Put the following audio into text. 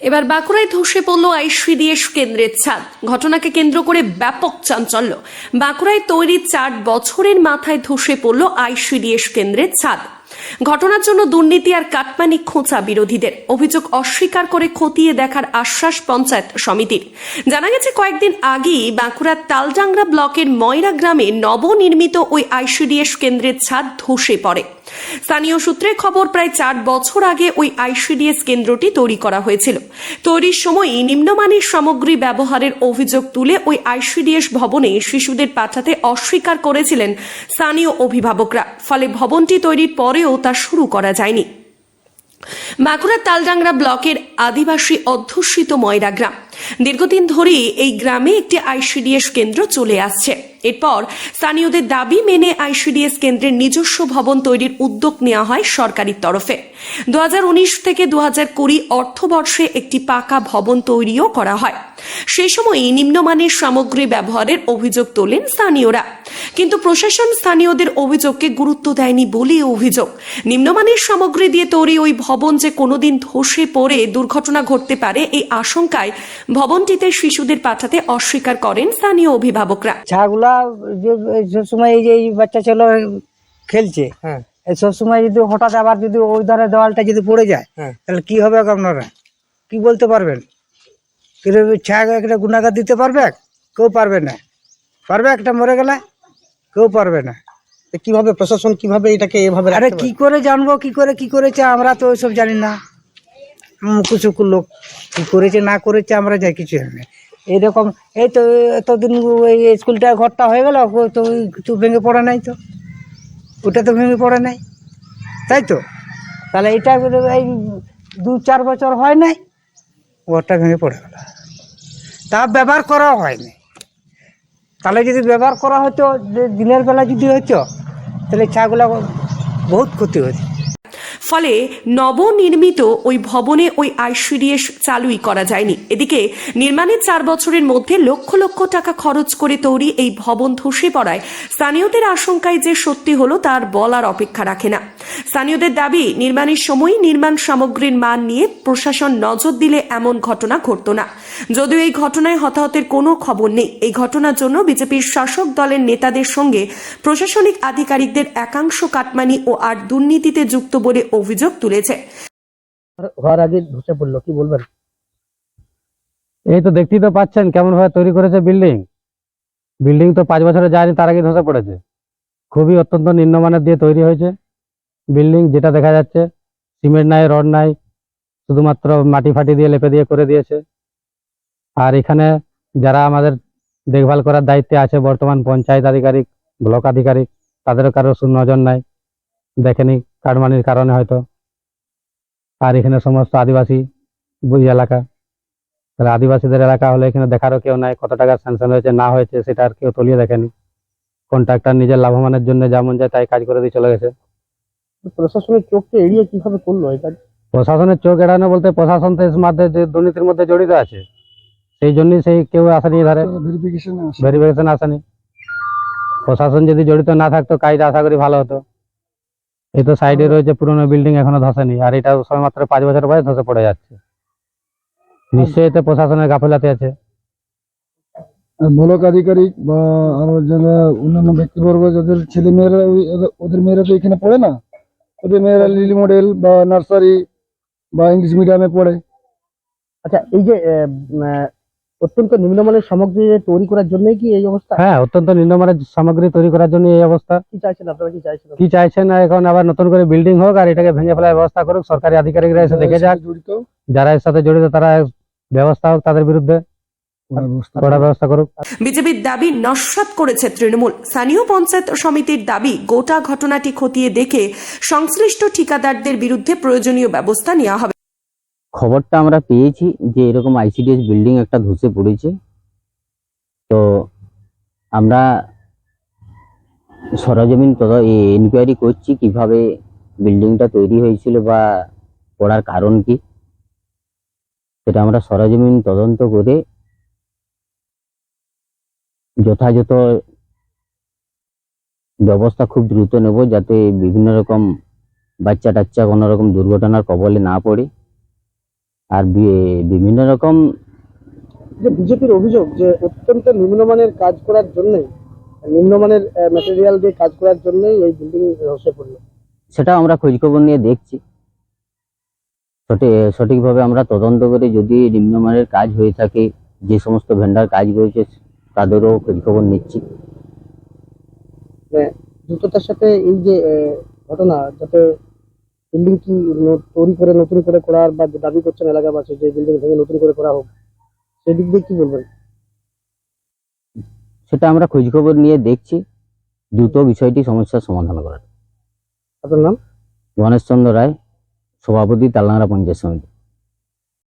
এবার বাঁকুড়ায় ধসে পড়ল আইসিডিএস কেন্দ্রের ছাদ। ঘটনাকে কেন্দ্র করে ব্যাপক চাঞ্চল্য। বাঁকুড়ায় তৈরি চার বছরের মাথায় ধসে পড়ল আইসিডিএস কেন্দ্রের ছাদ। ঘটনার জন্য দুর্নীতি আর কাটমানি খোঁচা বিরোধীদের। অভিযোগ অস্বীকার করে খতিয়ে দেখার আশ্বাস পঞ্চায়েত সমিতির। জানা গেছে, কয়েকদিন আগেই বাঁকুড়ার তালডাংরা ব্লকের ময়রা গ্রামে নবনির্মিত ওই আইসিডিএস কেন্দ্রের ছাদ ধসে পড়ে। স্থানীয় সূত্রে খবর, প্রায় চার বছর আগে ওই আইসিডিএস কেন্দ্রটি তৈরি করা হয়েছিল। তৈরির সময়ই নিম্নমানের সামগ্রী ব্যবহারের অভিযোগ তুলে ওই আইসিডিএস ভবনে শিশুদের পাঠাতে অস্বীকার করেছিলেন স্থানীয় অভিভাবকরা। ফলে ভবনটি তৈরির পরেও তা শুরু করা যায়নি। বাঁকুড়ার তালডাংরা ব্লকের আদিবাসী অধ্যুষিত ময়রা গ্রাম। দীর্ঘদিন ধরেই এই গ্রামে একটি আইসিডিএস কেন্দ্র চলে আসছে। এরপর স্থানীয়দের দাবি মেনে আইসিডিএস কেন্দ্রের নিজস্ব ভবন তৈরির উদ্যোগ নেওয়া হয় সরকারি তরফে। দু থেকে দু অর্থবর্ষে একটি পাকা ভবন তৈরিও করা হয়। সেই সময়ই নিম্নমানের সামগ্রী ব্যবহারের অভিযোগ তোলেন স্থানীয়রা। কিন্তু প্রশাসন স্থানীয়দের অভিযোগকে গুরুত্ব দেয়নি বলেই অভিযোগ। নিম্নমানের সামগ্রী দিয়ে তৈরি ওই ভবন যে কোনোদিন ধসে পড়ে দুর্ঘটনা ঘটতে পারে এই আশঙ্কায় ভবনটিতে শিশুদের পাঠাতে অস্বীকার করেন স্থানীয় অভিভাবকরা। ছাগুলা যে সব সময় এই যে এই বাচ্চা ছেলে খেলছে হ্যাঁ। এই সব সময় যদি হঠাৎ আবার যদি ওই ধারে দেওয়ালটা যদি পড়ে যায় হ্যাঁ। তাহলে কি হবে আপনারা কি বলতে পারবেন? কিন্তু ছাগ একটা গুণাগার দিতে পারবে কেউ পারবে না। পারবে একটা মরে গেলে কেউ পারবে না। কীভাবে প্রশাসন কীভাবে এটাকে এভাবে আরে কি করে জানব কি করে কি করেছে আমরা তো ওইসব জানি না। কিছু লোক কি করেছে, না করেছে, আমরা যাই, কিছু জানি না। এইরকম এই তো, এতদিন ওই স্কুলটা ঘরটা হয়ে গেল তো কিছু ভেঙে পড়ে নাই তো। ওটা তো ভেঙে পড়ে নাই। তাই তো? তাহলে এটা এই দু চার বছর হয় নাই, ঘরটা ভেঙে পড়ে গেল। তা ব্যবহার করা হয়নি তাহলে যদি ব্যবহার করা হতো দিনের বেলা যদি হতো তাহলে ছাগুলা বহুত ক্ষতি হতো। ফলে নবনির্মিত ওই ভবনে ওই আইসিডিএস চালুই করা যায়নি। এদিকে নির্মাণের চার বছরের মধ্যে লক্ষ লক্ষ টাকা খরচ করে তৈরি এই ভবন ধসে পড়ায় স্থানীয়দের আশঙ্কায় যে সত্যি হলো তার বলার অপেক্ষা রাখে না। স্থানীয়দের দাবি, নির্মাণের সময় নির্মাণ সামগ্রীর মান নিয়ে প্রশাসন নজর দিলে এমন ঘটনা ঘটতো না। যদিও এই ঘটনায় হতাহতের কোনো খবর নেই। এই ঘটনার জন্য বিজেপির শাসক দলের নেতাদের সঙ্গে প্রশাসনিক আধিকারিকদের একাংশ কাটমানি ও আর দুর্নীতিতে যুক্ত বলে অভিযোগ তুলেছে। ঘর আগে ধসে পড়ল, কি বলবেন? এই তো দেখতেই তো পাচ্ছেন কেমন ভাবে তৈরি করেছে বিল্ডিং বিল্ডিং তো পাঁচ বছরে যায়নি, তার আগে ধসে পড়েছে। খুবই অত্যন্ত নিম্নমানের দিয়ে তৈরি হয়েছে। বিল্ডিং যেটা দেখা যাচ্ছে সিমেন্ট নাই, রড নাই, শুধুমাত্র মাটি ফাটি দিয়ে লেপে দিয়ে করে দিয়েছে। আর এখানে যারা আমাদের দেখভাল করার দায়িত্বে আছে, বর্তমান পঞ্চায়েত আধিকারিক, ব্লক আধিকারিক, তাদেরও কারও সুনজর নাই। দেখেনি কাটমানির কারণে হয়তো। আর এখানে সমস্ত আদিবাসী বুঝি এলাকা। তাহলে আদিবাসীদের এলাকা হলে এখানে দেখারও কেউ নাই কত টাকা স্যাংশন হয়েছে না হয়েছে সেটা আর কেউ তলিয়ে দেখেনি। কন্ট্রাক্টর নিজের লাভবানের জন্য যেমন যায় তাই কাজ করে দিয়ে চলে গেছে। প্রশাসনের চোখকে এড়িয়ে কীভাবে করল এই কাজ প্রশাসনের চোখ এড়ানো বলতে প্রশাসন তো এর মধ্যে যে দুর্নীতির মধ্যে জড়িত আছে সেই জন্যই সেই কেউ আসেনি ধারে ভেরিফিকেশন আসেনি। প্রশাসন যদি জড়িত না থাকতো কাজটা আশা করি ভালো হতো। এই তো সাইডে রয়েছে পুরনো বিল্ডিং এখনও ধসেনি। আর এটা সবেমাত্র পাঁচ বছর বয়স ধসে পড়ে যাচ্ছে। নিশ্চয়ই এতে প্রশাসনের গাফিলাতি আছে। ব্লক আধিকারিক বা আরও যারা অন্যান্য ব্যক্তিবর্গ যাদের ছেলে মেয়েরা ওদের- মেয়েরা তো এখানে পড়ে না? ওদের মেয়েরা লিলি মডেল বা নার্সারি বা ইংলিশ মিডিয়ামে পড়ে। আচ্ছা এই যে অত্যন্ত নিম্নমানের সামগ্রী তৈরি করার জন্যই কি এই অবস্থা? হ্যাঁ অত্যন্ত নিম্নমানের সামগ্রী তৈরি করার জন্য এই অবস্থা। কি চাইছেন আপনারা কি চাইছেন? কি চাইছেন না এখন আবার নতুন করে বিল্ডিং হোক আর এটাকে ভেঙে ফেলার ব্যবস্থা করুক সরকারি আধিকারিকরা এসে দেখে যাক। জড়িত? যারা এর সাথে জড়িত তারা ব্যবস্থা হোক তাদের বিরুদ্ধে ব্যবস্থা কড়া ব্যবস্থা করুক। বিজেপির দাবি নস্বাত করেছে তৃণমূল। স্থানীয় পঞ্চায়েত সমিতির দাবি গোটা ঘটনাটি খতিয়ে দেখে সংশ্লিষ্ট ঠিকাদারদের বিরুদ্ধে প্রয়োজনীয় ব্যবস্থা নেওয়া হবে। খবরটা আমরা পেয়েছি যে এরকম আইসিডিএস বিল্ডিং একটা ধসে পড়েছে। তো আমরা সরজমিন তদ ইনকোয়ারি করছি কীভাবে বিল্ডিংটা তৈরি হয়েছিল বা পড়ার কারণ কি। সেটা আমরা সরজমিন তদন্ত করে যথাযথ ব্যবস্থা খুব দ্রুত নেব যাতে বিভিন্ন রকম বাচ্চা টাচ্চা কোনো রকম দুর্ঘটনার কবলে না পড়ে। আর বিভিন্ন রকম যে বিজেপির অভিযোগ যে অত্যন্ত নিম্নমানের কাজ করার জন্য নিম্নমানের ম্যাটেরিয়াল দিয়ে কাজ করার জন্যই এই বিল্ডিং ধসে পড়ল। সেটা আমরা খোঁজখবর নিয়ে দেখছি। সঠিক সঠিকভাবে আমরা তদন্ত করে যদি নিম্নমানের কাজ হয়ে থাকে যে সমস্ত ভেন্ডার কাজ করেছে তাদেরও খোঁজখবর নিচ্ছি। দ্রুততার সাথে এই যে ঘটনা যাতে বিল্ডিং কি তৈরি করে নতুন করে করার বা দাবি করছেন এলাকাবাসী যে বিল্ডিং ভেঙে নতুন করে করা হোক সেদিক দিয়ে কি বলবেন? সেটা আমরা খোঁজখবর নিয়ে দেখছি। দ্রুত বিষয়টি সমস্যার সমাধান করার। আপনার নাম? গণেশচন্দ্র রায় সভাপতি তালাংরা পঞ্চায়েত সমিতি।